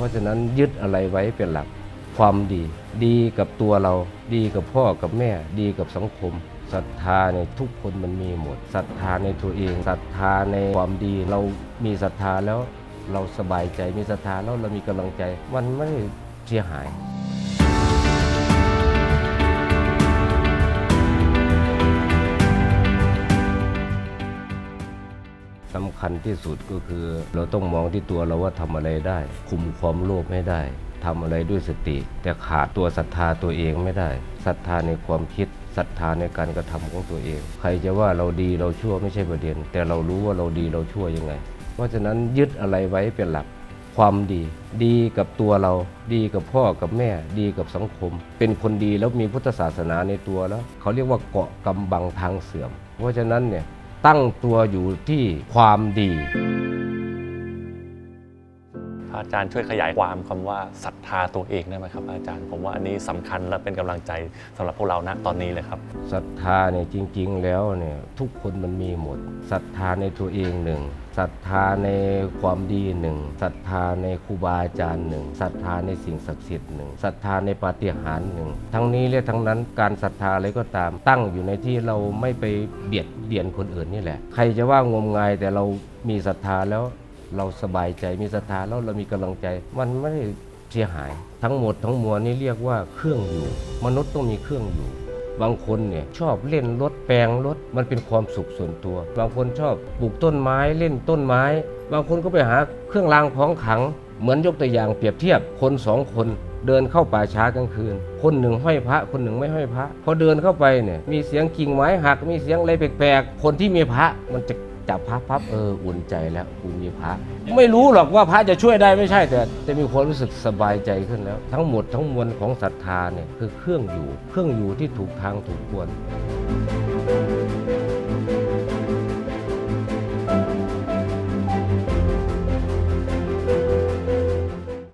ราะฉะนั้นยึดอะไรไว้เป็นหลักความดี ดีกับตัวเรา ดีกับพ่อกับแม่ ดีกับสังคมศรัทธาในทุกคนมันมีหมดศรัทธาในตัวเองศรัทธาในความดี เรามีศรัทธาแล้วเราสบายใจมีศรัทธาแล้วเรามีกำลังใจ มันไม่เสียหาย สำคัญที่สุดก็คือเราต้องมองที่ตัวเราว่าทำอะไรได้ คุมความโลภไม่ได้ทำอะไรด้วยสติ แต่ขาดตัวศรัทธาตัวเองไม่ได้ศรัทธาในความคิดศรัทธาในการกระทำของตัวเอง ใครจะว่าเราดีเราชั่วไม่ใช่ประเด็น แต่เรารู้ว่าเราดีเราชั่วยังไง เพราะฉะนั้นยึดอะไรไว้เป็นหลักความดี ดีกับตัวเรา ดีกับพ่อกับแม่ ดีกับสังคม เป็นคนดีแล้วมีพุทธศาสนาในตัวแล้ว เขาเรียกว่าเกาะกำบังทางเสื่อม เพราะฉะนั้นเนี่ย ตั้งตัวอยู่ที่ความดี อาจารย์ช่วยขยายความคำว่าศรัทธาตัวเองได้ไหมครับอาจารย์ ผมว่าอันนี้สำคัญและเป็นกำลังใจสำหรับพวกเราณตอนนี้เลยครับศรัทธาเนี่ยจริง ๆ แล้วเนี่ยทุกคนมันมีหมดศรัทธาในตัวเองหนึ่งศรัทธาในความดีหนึ่งศรัทธาในครูบาอาจารย์หนึ่งศรัทธาในสิ่งศักดิ์สิทธิ์หนึ่งศรัทธาในปาฏิหาริย์หนึ่งทั้งนี้และทั้งนั้นการศรัทธาอะไรก็ตาม ตั้งอยู่ในที่เราไม่ไปเบียดเบียนคนอื่นนี่แหละ ใครจะว่างมงายแต่เรามีศรัทธาแล้ว เราสบายใจมีศรัทธาแล้วเรามีกำลังใจ มันไม่ได้เสียหาย ทั้งหมดทั้งมวลนี่เรียกว่าเครื่องอยู่ มนุษย์ต้องมีเครื่องอยู่ บางคนเนี่ยชอบเล่นรถแปลงรถมันเป็นความสุขส่วนตัว บางคนชอบปลูกต้นไม้เล่นต้นไม้ บางคนก็ไปหาเครื่องรางของขลัง เหมือนยกตัวอย่างเปรียบเทียบคนสองคนเดินเข้าป่าช้ากลางคืน คนหนึ่งห้อยพระ คนหนึ่งไม่ห้อยพระ พอเดินเข้าไปเนี่ย มีเสียงกิ่งไม้หัก มีเสียงอะไรแปลกๆ คนที่มีพระมันจะ จับพระพับเอออุ่นใจแล้วกูมีพระ ไม่รู้หรอกว่าพระจะช่วยได้ไม่ใช่ แต่จะมีความรู้สึกสบายใจขึ้นแล้ว ทั้งหมดทั้งมวลของศรัทธาเนี่ยคือเครื่องอยู่ เครื่องอยู่ที่ถูกทางถูกควร